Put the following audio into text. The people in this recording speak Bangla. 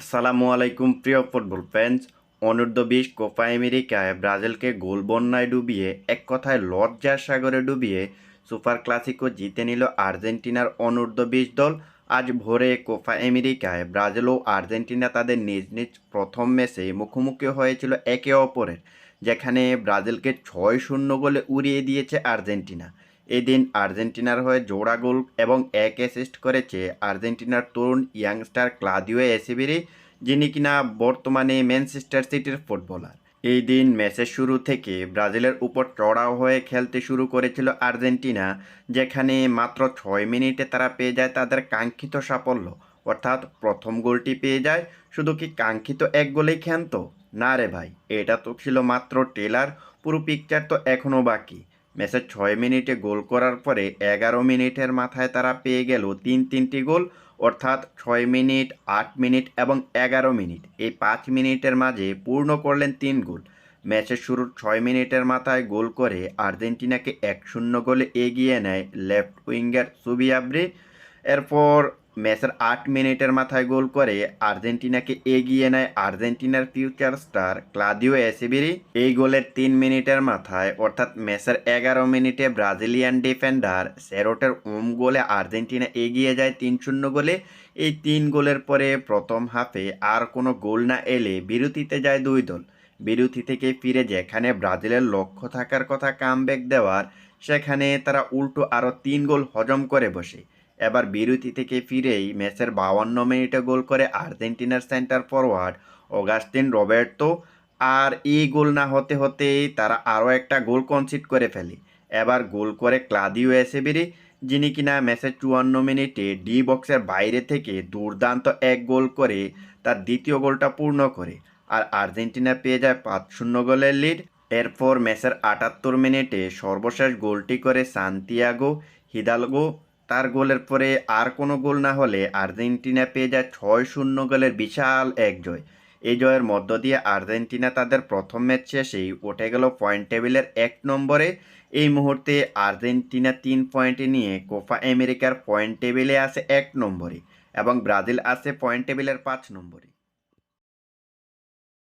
আসসালামু আলাইকুম, প্রিয় ফুটবল ফ্যান্স। অনূর্ধ্ব বিশ কোপা আমেরিকায় ব্রাজিলকে গোল বন্যায় ডুবিয়ে, এক কথায় লজ্জার সাগরে ডুবিয়ে সুপার ক্লাসিকো জিতে নিল আর্জেন্টিনার অনূর্ধ্ব বিশ দল। আজ ভোরে কোপা আমেরিকায় ব্রাজিল ও আর্জেন্টিনা তাদের নিজ নিজ প্রথম ম্যাচে মুখোমুখি হয়েছিল একে অপরের, যেখানে ব্রাজিলকে ছয় শূন্য গোলে উড়িয়ে দিয়েছে আর্জেন্টিনা। এদিন আর্জেন্টিনার হয়ে জোড়া গোল এবং এক অ্যাসিস্ট করেছে আর্জেন্টিনার তরুণ ইয়াংস্টার ক্লাদিও এসিবিরি, যিনি কিনা বর্তমানে ম্যানচেস্টার সিটির ফুটবলার। এই দিন ম্যাচের শুরু থেকে ব্রাজিলের উপর চড়াও হয়ে খেলতে শুরু করেছিল আর্জেন্টিনা, যেখানে মাত্র ছয় মিনিটে তারা পেয়ে যায় তাদের কাঙ্ক্ষিত সাফল্য। অর্থাৎ প্রথম গোলটি পেয়ে যায়, শুধু কি কাঙ্ক্ষিত এক গোলেই খেলত না রে ভাই, এটা তো ছিল মাত্র টেলার পুরো পিকচার তো এখনও বাকি। ম্যাচের ছয় মিনিটে গোল করার পরে এগারো মিনিটের মাথায় তারা পেয়ে গেল তিন তিনটি গোল, অর্থাৎ ছয় মিনিট, আট মিনিট এবং এগারো মিনিট। এই পাঁচ মিনিটের মাঝে পূর্ণ করলেন তিন গোল। ম্যাচের শুরুর ছয় মিনিটের মাথায় গোল করে আর্জেন্টিনাকে এক শূন্য গোলে এগিয়ে নেয় লেফট উইঙ্গার সুবিয়াব্রি এরপর ম্যাচের আট মিনিটের মাথায় গোল করে আর্জেন্টিনাকে এগিয়ে নেয় আর্জেন্টিনার ফিউচার স্টার ক্লাদিও এসিবিরি। এই গোলের তিন মিনিটের মাথায়, অর্থাৎ ম্যাচের এগারো মিনিটে ব্রাজিলিয়ান ডিফেন্ডার সেরোটের ওম গোলে আর্জেন্টিনা এগিয়ে যায় তিন শূন্য গোলে। এই তিন গোলের পরে প্রথম হাফে আর কোনো গোল না এলে বিরতিতে যায় দুই দল। বিরতি থেকে ফিরে যেখানে ব্রাজিলের লক্ষ্য থাকার কথা কামব্যাক দেওয়ার, সেখানে তারা উল্টো আরও তিন গোল হজম করে বসে। এবার বিরতি থেকে ফিরেই ম্যাচের বাউান্ন মিনিটে গোল করে আর্জেন্টিনার সেন্টার ফরওয়ার্ড অগাস্টিন রবের্তো। আর এই গোল না হতে হতেই তারা আরও একটা গোল কনসিড করে ফেলে। এবার গোল করে ক্লাদিও এসেবেরি, যিনি কিনা ম্যাচের চুয়ান্ন মিনিটে ডি বক্সের বাইরে থেকে দুর্দান্ত এক গোল করে তার দ্বিতীয় গোলটা পূর্ণ করে আর আর্জেন্টিনা পেয়ে যায় পাঁচ শূন্য গোলের লিড এরপর ম্যাচের আটাত্তর মিনিটে সর্বশেষ গোলটি করে সান্তিয়াগো হিদালগো তার গোলের পরে আর কোনো গোল না হলে আর্জেন্টিনা পেয়ে যায় ছয় শূন্য গোলের বিশাল এক জয়। এই জয়ের মধ্য দিয়ে আর্জেন্টিনা তাদের প্রথম ম্যাচ শেষেই উঠে গেল পয়েন্ট টেবিলের এক নম্বরে। এই মুহূর্তে আর্জেন্টিনা তিন পয়েন্টে নিয়ে কোপা আমেরিকার পয়েন্ট টেবিলে আছে এক নম্বরে এবং ব্রাজিল আছে পয়েন্ট টেবিলের পাঁচ নম্বরে।